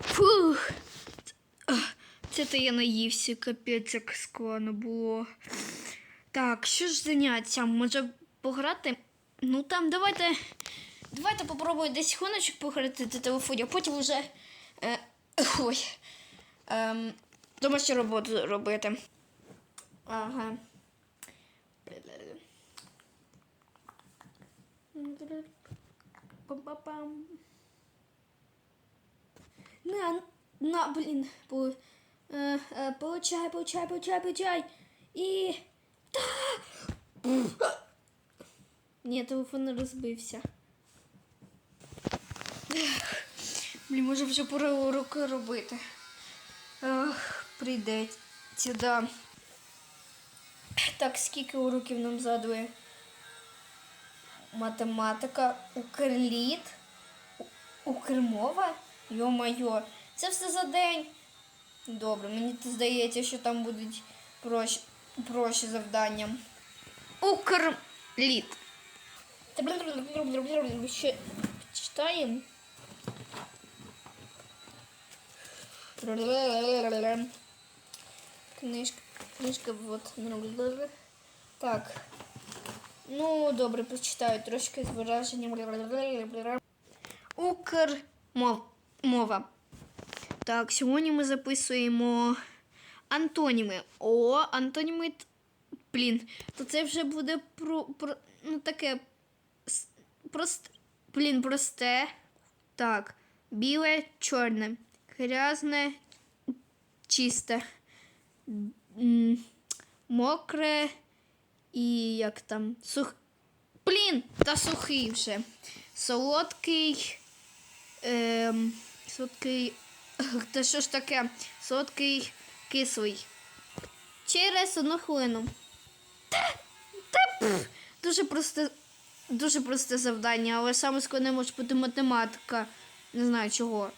Фух. Це то я наївся, капець, як складно було. Так, що ж заняття? Може пограти? Ну там давайте. Давайте попробую десь хвилиночок пограти на телефоні, а потім вже. Е, ой. Ем, домашню роботу робити. Ага. Пам-пам-пам. На, на, блін, по, е, е, получай, получай, получай, получай. І. Та! Ні, телефон розбився. Блін, може вже пора уроки робити. Ах, прийдеться, да. Так, скільки уроків нам задує? Математика, укрліт, укрмова? Йо-майо, це все за день. Добре, мені здається, що там будуть проще, проще завдання. Укрліт. Ще читаємо. Книжка, книжка, вот. Так. Ну, добре, прочитаю трошки з вираженням. Укрмова. Так, сьогодні ми записуємо антоніми. О, антоніми. Блін, то це вже буде про, про ну таке прост, блін, просте. Так, біле, чорне, грязне, чисте, мокре і як там сух. Блін, та сухий вже. Солодкий. Ем, солодкий. Та що ж таке? Солодкий кислий. Через одну хвилину. Та, та, дуже просте, дуже просте завдання, але саме складне може бути математика. Не знаю чого.